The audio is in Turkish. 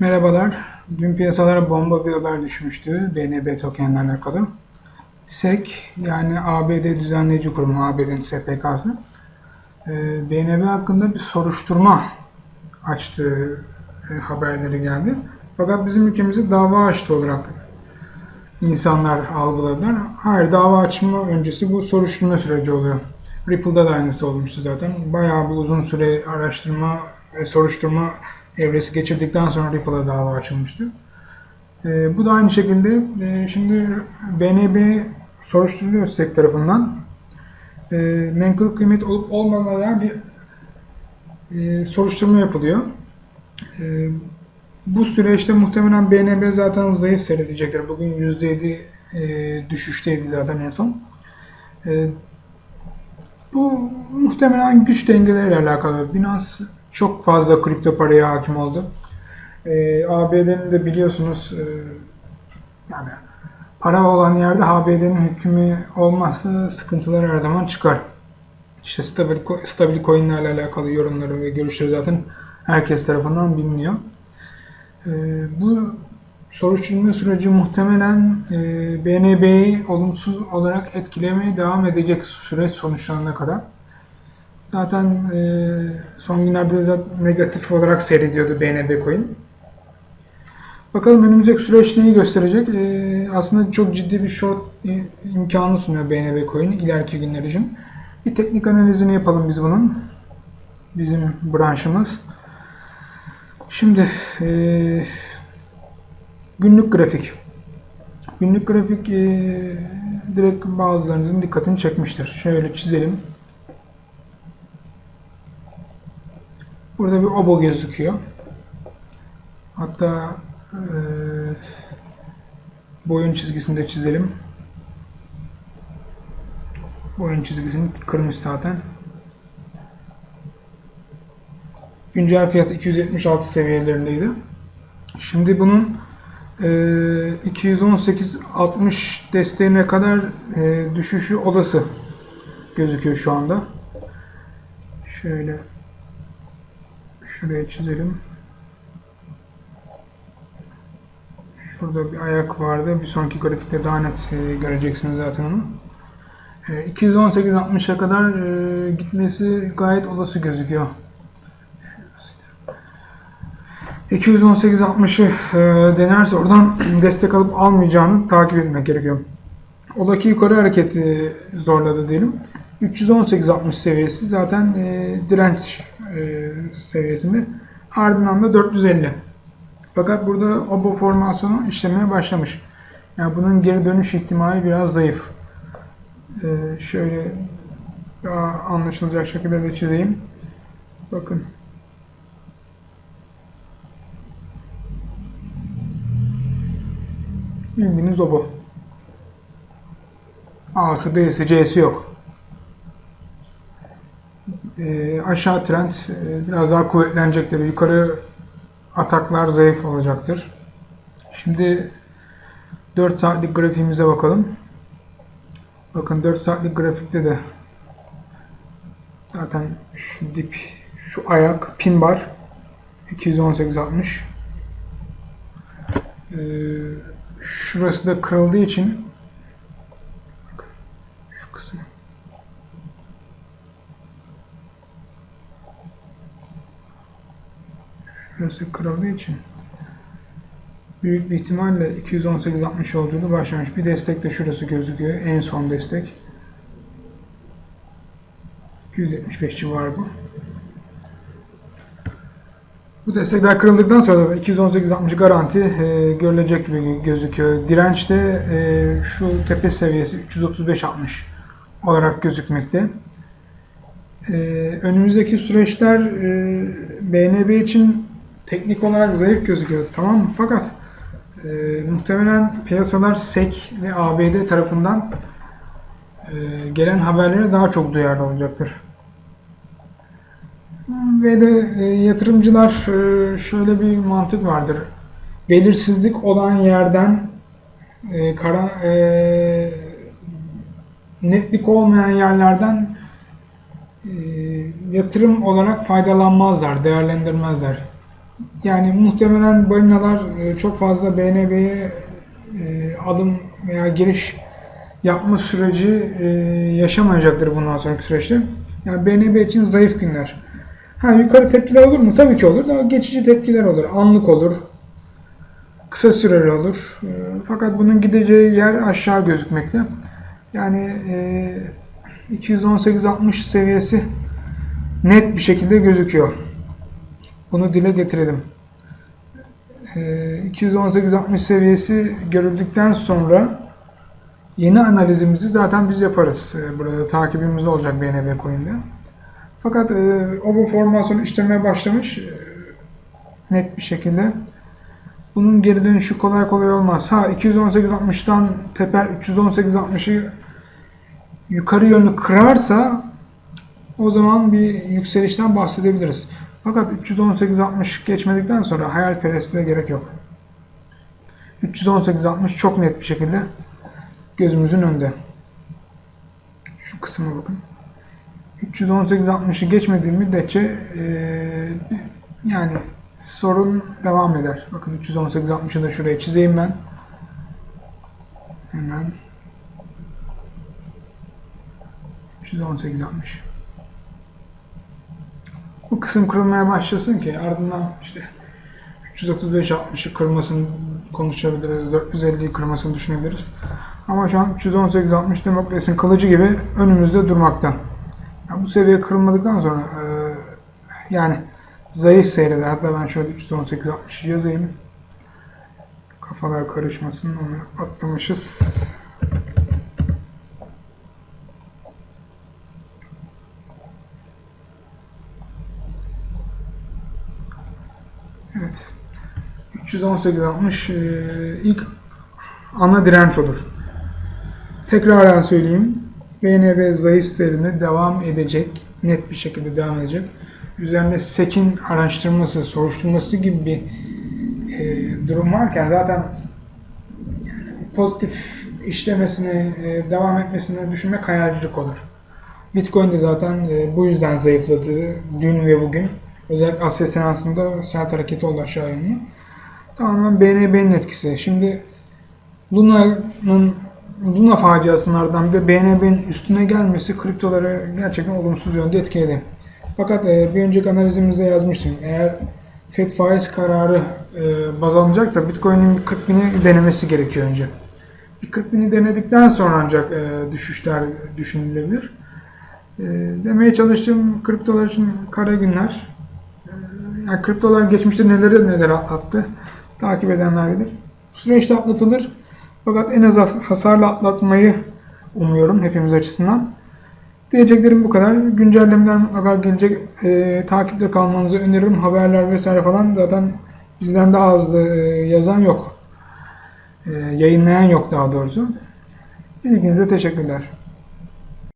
Merhabalar. Dün piyasalara bomba bir haber düşmüştü BNB tokenle alakalı. SEC yani ABD Düzenleyici Kurumu, ABD'nin SPK'sı BNB hakkında bir soruşturma açtığı e, haberleri geldi. Fakat bizim ülkemizde dava açtı olarak insanlar algıladılar. Hayır dava açma öncesi bu soruşturma süreci oluyor. Ripple'da da aynısı olmuştu zaten. Bayağı bir uzun süre araştırma ve soruşturma evresi geçirdikten sonra Ripple'a dava açılmıştı. E, bu da aynı şekilde e, şimdi BNB soruşturuluyor SEC tarafından. E, menkul kıymet olup olmamadan bir e, soruşturma yapılıyor. E, bu süreçte muhtemelen BNB zaten zayıf seyredecekler. Bugün %7 e, düşüşteydi zaten en son. E, bu muhtemelen güç dengeleriyle alakalı. Binance çok fazla kripto paraya hakim oldu. E, ABD'nin de biliyorsunuz e, yani para olan yerde ABD'nin hükmü olmazsa sıkıntılar her zaman çıkar. İşte stabil, stabil coinlerle alakalı yorumları ve görüşleri zaten herkes tarafından biliniyor. E, bu soruşturma süreci muhtemelen e, BNB'yi olumsuz olarak etkilemeye devam edecek süreç sonuçlanana kadar. Zaten e, son günlerde zaten negatif olarak seyrediyordu BNB coin. Bakalım önümüzdeki süreç neyi gösterecek? E, aslında çok ciddi bir short imkanı sunuyor BNB coin ileriki günler için. Bir teknik analizini yapalım biz bunun. Bizim branşımız. Şimdi e, günlük grafik. Günlük grafik e, direkt bazılarınızın dikkatini çekmiştir. Şöyle çizelim. Burada bir obo gözüküyor. Hatta e, boyun çizgisini de çizelim. Boyun çizgisini kırmış zaten. Güncel fiyat 276 seviyelerindeydi. Şimdi bunun e, 218-60 desteğine kadar e, düşüşü olası gözüküyor şu anda. Şöyle Şuraya çizelim. Şurada bir ayak vardı. Bir sonraki grafikte daha net e, göreceksiniz zaten onu. E, 218-60'a kadar e, gitmesi gayet olası gözüküyor. 218-60'ı e, denerse oradan destek alıp almayacağını takip etmek gerekiyor. Ola ki yukarı hareketi zorladı diyelim. 318-60 seviyesi zaten e, direnç e, seviyesinde. Ardından da 450. Fakat burada obo formasyonu işlemeye başlamış. Yani bunun geri dönüş ihtimali biraz zayıf. E, şöyle daha anlaşılacak şekilde de çizeyim. Bakın. Bildiğiniz obo. A'sı, B'si, C'si yok e, aşağı trend e, biraz daha kuvvetlenecektir. Yukarı ataklar zayıf olacaktır. Şimdi 4 saatlik grafiğimize bakalım. Bakın 4 saatlik grafikte de zaten şu dip, şu ayak, pin bar 218.60 ee, şurası da kırıldığı için şu kısım Şurası kırıldığı için büyük bir ihtimalle 218-60 yolculuğu başlamış. Bir destek de şurası gözüküyor. En son destek. 275 civarı bu. Bu destekler kırıldıktan sonra da 218-60 garanti e, görülecek gibi gözüküyor. Dirençte e, şu tepe seviyesi 335-60 olarak gözükmekte. E, önümüzdeki süreçler e, BNB için teknik olarak zayıf gözüküyor. Tamam mı? Fakat e, muhtemelen piyasalar SEC ve ABD tarafından e, gelen haberlere daha çok duyarlı olacaktır. Ve de e, yatırımcılar e, şöyle bir mantık vardır. Belirsizlik olan yerden e, kara, e, netlik olmayan yerlerden e, yatırım olarak faydalanmazlar, değerlendirmezler. Yani muhtemelen balinalar e, çok fazla BNB'ye e, adım veya giriş yapma süreci e, yaşamayacaktır bundan sonraki süreçte. Yani BNB için zayıf günler. Ha yukarı tepkiler olur mu? Tabii ki olur. Daha geçici tepkiler olur. Anlık olur. Kısa süreli olur. Fakat bunun gideceği yer aşağı gözükmekte. Yani e, 218-60 seviyesi net bir şekilde gözüküyor. Bunu dile getirelim. E, 218-60 seviyesi görüldükten sonra yeni analizimizi zaten biz yaparız. E, Burada takibimiz olacak BNB Coin'de. Fakat e, o bu formasyon işlemeye başlamış e, net bir şekilde. Bunun geri dönüşü kolay kolay olmaz. Ha 218.60'dan teper 318.60'ı yukarı yönlü kırarsa o zaman bir yükselişten bahsedebiliriz. Fakat 318.60 geçmedikten sonra hayalperestliğe gerek yok. 318.60 çok net bir şekilde gözümüzün önünde. Şu kısma bakın. 318.60'ı geçmediği müddetçe eee, yani sorun devam eder. Bakın 318.60'ı da şuraya çizeyim ben. Hemen 318.60 Bu kısım kırılmaya başlasın ki ardından işte 335-60'ı kırmasını konuşabiliriz. 450'yi kırmasını düşünebiliriz. Ama şu an 318-60 demokrasinin kılıcı gibi önümüzde durmakta. Yani bu seviye kırılmadıktan sonra e, yani zayıf seyreder. Hatta ben şöyle 318-60 yazayım. Kafalar karışmasın. Onu atlamışız. 318-60 e, ilk ana direnç olur. Tekraren söyleyeyim. BNB zayıf seyrini devam edecek. Net bir şekilde devam edecek. Üzerinde SEK'in araştırması, soruşturması gibi bir e, durum varken zaten pozitif işlemesini, e, devam etmesini düşünmek hayalcilik olur. Bitcoin de zaten e, bu yüzden zayıfladı dün ve bugün. Özellikle Asya seansında sert hareket oldu aşağı yönlü. Tamamen BNB'nin etkisi. Şimdi Luna'nın Luna faciasından bir de BNB'nin üstüne gelmesi kriptoları gerçekten olumsuz yönde etkiledi. Fakat e, bir önceki analizimizde yazmıştım. Eğer FED faiz kararı e, baz alınacaksa Bitcoin'in 40 bini denemesi gerekiyor önce. Bir 40 bini denedikten sonra ancak e, düşüşler düşünülebilir. E, demeye çalıştığım kriptolar için kara günler. E, yani kriptolar geçmişte neleri neler atlattı takip edenler bilir. Bu süreçte atlatılır. Fakat en az hasarla atlatmayı umuyorum hepimiz açısından. Diyeceklerim bu kadar. Güncellemeler mutlaka gelecek. E, takipte kalmanızı öneririm. Haberler vesaire falan zaten bizden daha az e, yazan yok. E, yayınlayan yok daha doğrusu. İlginize teşekkürler.